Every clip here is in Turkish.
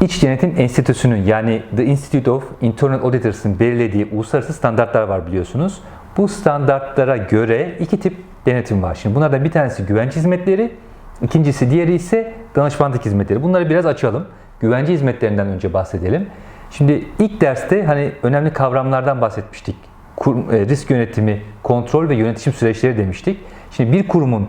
İç Denetim Enstitüsü'nün yani The Institute of Internal Auditors'ın belirlediği uluslararası standartlar var biliyorsunuz. Bu standartlara göre iki tip denetim var. Şimdi bunlardan bir tanesi güvence hizmetleri, ikincisi diğeri ise danışmanlık hizmetleri. Bunları biraz açalım. Güvence hizmetlerinden önce bahsedelim. Şimdi ilk derste hani önemli kavramlardan bahsetmiştik. Kur- e, risk yönetimi, kontrol ve yönetişim süreçleri demiştik. Şimdi bir kurumun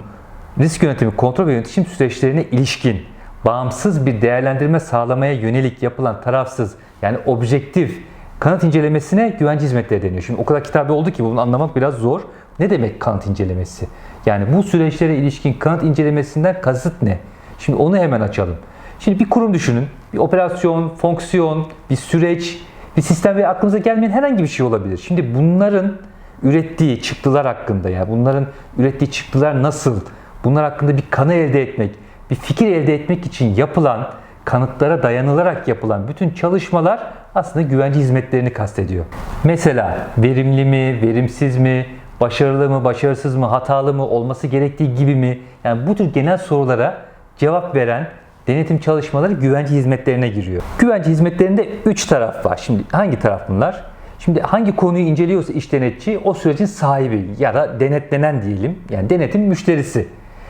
risk yönetimi, kontrol ve yönetişim süreçlerine ilişkin bağımsız bir değerlendirme sağlamaya yönelik yapılan tarafsız yani objektif kanıt incelemesine güvence hizmetleri deniyor. Şimdi o kadar kitabı oldu ki bunu anlamak biraz zor. Ne demek kanıt incelemesi? Yani bu süreçlere ilişkin kanıt incelemesinden kasıt ne? Şimdi onu hemen açalım. Şimdi bir kurum düşünün. Bir operasyon, fonksiyon, bir süreç, bir sistem ve aklımıza gelmeyen herhangi bir şey olabilir. Şimdi bunların ürettiği çıktılar hakkında ya bunların ürettiği çıktılar nasıl? Bunlar hakkında bir kanı elde etmek, bir fikir elde etmek için yapılan, kanıtlara dayanılarak yapılan bütün çalışmalar aslında güvence hizmetlerini kastediyor. Mesela verimli mi, verimsiz mi, başarılı mı, başarısız mı, hatalı mı, olması gerektiği gibi mi? Yani bu tür genel sorulara cevap veren denetim çalışmaları güvence hizmetlerine giriyor. Güvence hizmetlerinde 3 taraf var. Şimdi hangi taraf bunlar? Şimdi hangi konuyu inceliyorsa iş denetçi o sürecin sahibi ya da denetlenen diyelim. Yani denetim müşterisi.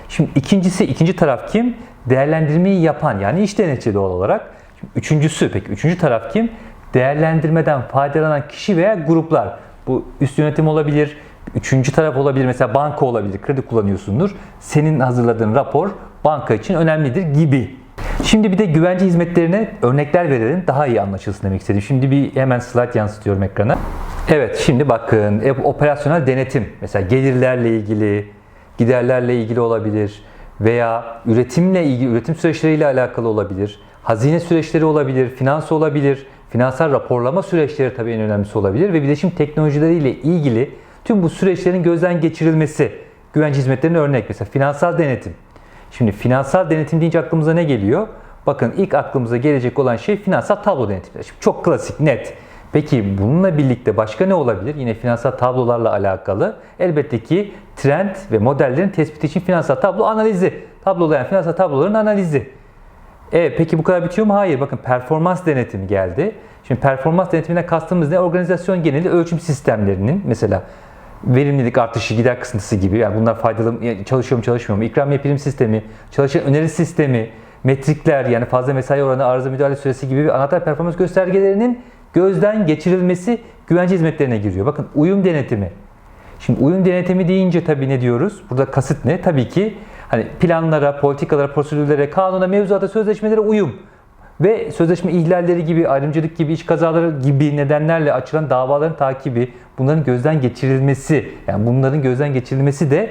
Şimdi ikincisi, ikinci taraf kim? Değerlendirmeyi yapan yani iş denetçi doğal olarak. Şimdi üçüncüsü peki üçüncü taraf kim? Değerlendirmeden faydalanan kişi veya gruplar. Bu üst yönetim olabilir, üçüncü taraf olabilir. Mesela banka olabilir, kredi kullanıyorsundur. Senin hazırladığın rapor banka için önemlidir gibi. Şimdi bir de güvence hizmetlerine örnekler verelim. Daha iyi anlaşılsın demek istedim. Şimdi bir hemen slide yansıtıyorum ekrana. Evet şimdi bakın e, operasyonel denetim. Mesela gelirlerle ilgili, giderlerle ilgili olabilir veya üretimle ilgili, üretim süreçleriyle alakalı olabilir. Hazine süreçleri olabilir, finans olabilir, finansal raporlama süreçleri tabii en önemlisi olabilir ve bilişim teknolojileriyle ilgili tüm bu süreçlerin gözden geçirilmesi güvence hizmetlerine örnek. Mesela finansal denetim. Şimdi finansal denetim deyince aklımıza ne geliyor? Bakın ilk aklımıza gelecek olan şey finansal tablo denetimi. Şimdi çok klasik, net. Peki bununla birlikte başka ne olabilir? Yine finansal tablolarla alakalı. Elbette ki trend ve modellerin tespiti için finansal tablo analizi. Tablolayan finansal tabloların analizi. E, peki bu kadar bitiyor mu? Hayır. Bakın performans denetimi geldi. Şimdi performans denetimine kastımız ne? Organizasyon geneli ölçüm sistemlerinin mesela verimlilik artışı, gider kısıntısı gibi. Yani bunlar faydalı yani çalışıyor mu, çalışmıyor mu? İkramiye prim sistemi, çalışan öneri sistemi, metrikler yani fazla mesai oranı, arıza müdahale süresi gibi bir anahtar performans göstergelerinin gözden geçirilmesi güvence hizmetlerine giriyor. Bakın uyum denetimi. Şimdi uyum denetimi deyince tabii ne diyoruz? Burada kasıt ne? Tabii ki hani planlara, politikalara, prosedürlere, kanuna, mevzuata, sözleşmelere uyum ve sözleşme ihlalleri gibi, ayrımcılık gibi, iş kazaları gibi nedenlerle açılan davaların takibi, bunların gözden geçirilmesi, yani bunların gözden geçirilmesi de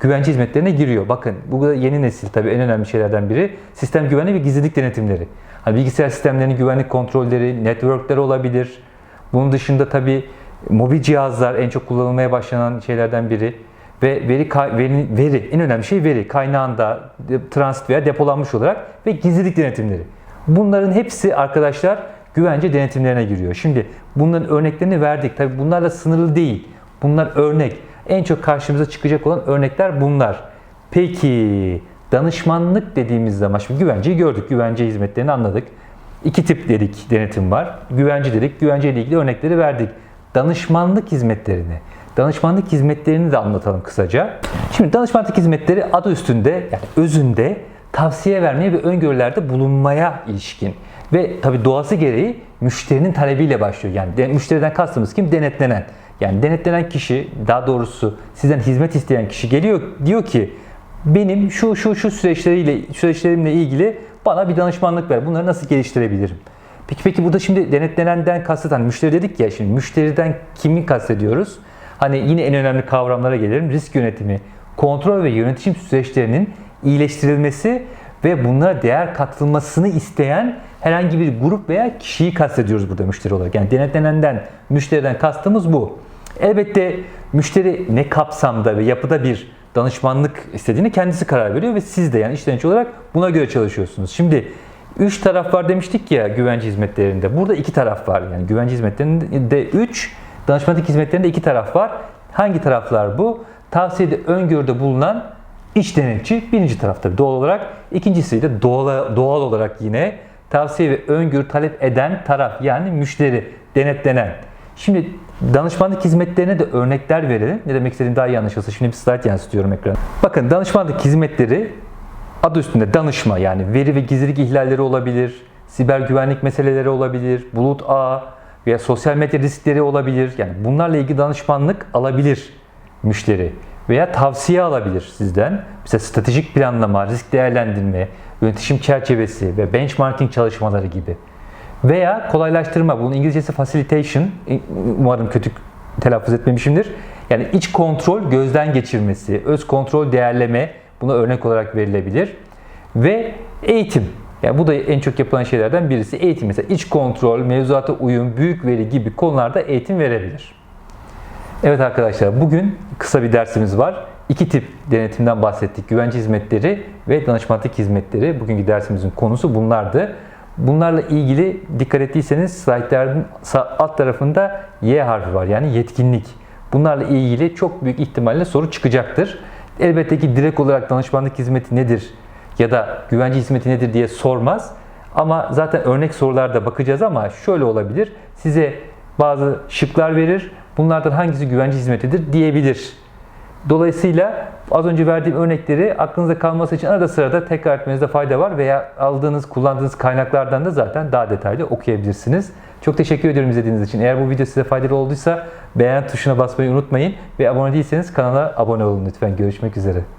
güvence hizmetlerine giriyor. Bakın bu da yeni nesil tabii en önemli şeylerden biri. Sistem güvenliği ve gizlilik denetimleri. Hani bilgisayar sistemlerinin güvenlik kontrolleri, networkler olabilir. Bunun dışında tabii mobil cihazlar en çok kullanılmaya başlanan şeylerden biri ve veri, veri, veri en önemli şey veri kaynağında transit veya depolanmış olarak ve gizlilik denetimleri. Bunların hepsi arkadaşlar güvence denetimlerine giriyor. Şimdi bunların örneklerini verdik. Tabi bunlar da sınırlı değil. Bunlar örnek. En çok karşımıza çıkacak olan örnekler bunlar. Peki danışmanlık dediğimiz zaman şimdi güvenceyi gördük. Güvence hizmetlerini anladık. İki tip dedik denetim var. Güvence dedik. Güvence ile ilgili örnekleri verdik. Danışmanlık hizmetlerini. Danışmanlık hizmetlerini de anlatalım kısaca. Şimdi danışmanlık hizmetleri adı üstünde yani özünde tavsiye vermeye ve öngörülerde bulunmaya ilişkin ve tabi doğası gereği müşterinin talebiyle başlıyor. Yani de, müşteriden kastımız kim? Denetlenen. Yani denetlenen kişi, daha doğrusu sizden hizmet isteyen kişi geliyor diyor ki benim şu şu şu süreçleriyle süreçlerimle ilgili bana bir danışmanlık ver. Bunları nasıl geliştirebilirim? Peki peki burada şimdi denetlenenden kasıt hani müşteri dedik ya şimdi müşteriden kimi kastediyoruz? Hani yine en önemli kavramlara gelelim. Risk yönetimi, kontrol ve yönetişim süreçlerinin iyileştirilmesi ve bunlara değer katılmasını isteyen herhangi bir grup veya kişiyi kastediyoruz burada müşteri olarak. Yani denetlenenden, müşteriden kastımız bu. Elbette müşteri ne kapsamda ve yapıda bir danışmanlık istediğini kendisi karar veriyor ve siz de yani işlenci olarak buna göre çalışıyorsunuz. Şimdi üç taraf var demiştik ya güvence hizmetlerinde. Burada iki taraf var. Yani güvence hizmetlerinde üç, danışmanlık hizmetlerinde iki taraf var. Hangi taraflar bu? Tavsiyede öngörüde bulunan İç denetçi birinci taraf tabii doğal olarak. İkincisi de doğal, doğal olarak yine tavsiye ve öngörü talep eden taraf yani müşteri, denetlenen. Şimdi danışmanlık hizmetlerine de örnekler verelim. Ne demek istediğim daha iyi anlaşılsın. Şimdi bir slide yansıtıyorum ekrana. Bakın danışmanlık hizmetleri adı üstünde danışma yani veri ve gizlilik ihlalleri olabilir, siber güvenlik meseleleri olabilir, bulut ağı veya sosyal medya riskleri olabilir. Yani bunlarla ilgili danışmanlık alabilir müşteri veya tavsiye alabilir sizden. Mesela stratejik planlama, risk değerlendirme, yönetişim çerçevesi ve benchmarking çalışmaları gibi. Veya kolaylaştırma, bunun İngilizcesi facilitation, umarım kötü telaffuz etmemişimdir. Yani iç kontrol, gözden geçirmesi, öz kontrol, değerleme buna örnek olarak verilebilir. Ve eğitim, yani bu da en çok yapılan şeylerden birisi. Eğitim mesela iç kontrol, mevzuata uyum, büyük veri gibi konularda eğitim verebilir. Evet arkadaşlar bugün kısa bir dersimiz var. İki tip denetimden bahsettik. Güvence hizmetleri ve danışmanlık hizmetleri. Bugünkü dersimizin konusu bunlardı. Bunlarla ilgili dikkat ettiyseniz slaytların alt tarafında Y harfi var. Yani yetkinlik. Bunlarla ilgili çok büyük ihtimalle soru çıkacaktır. Elbette ki direkt olarak danışmanlık hizmeti nedir ya da güvence hizmeti nedir diye sormaz. Ama zaten örnek sorularda bakacağız ama şöyle olabilir. Size bazı şıklar verir. Bunlardan hangisi güvence hizmetidir diyebilir. Dolayısıyla az önce verdiğim örnekleri aklınızda kalması için arada sırada tekrar etmenizde fayda var veya aldığınız, kullandığınız kaynaklardan da zaten daha detaylı okuyabilirsiniz. Çok teşekkür ediyorum izlediğiniz için. Eğer bu video size faydalı olduysa beğen tuşuna basmayı unutmayın ve abone değilseniz kanala abone olun lütfen. Görüşmek üzere.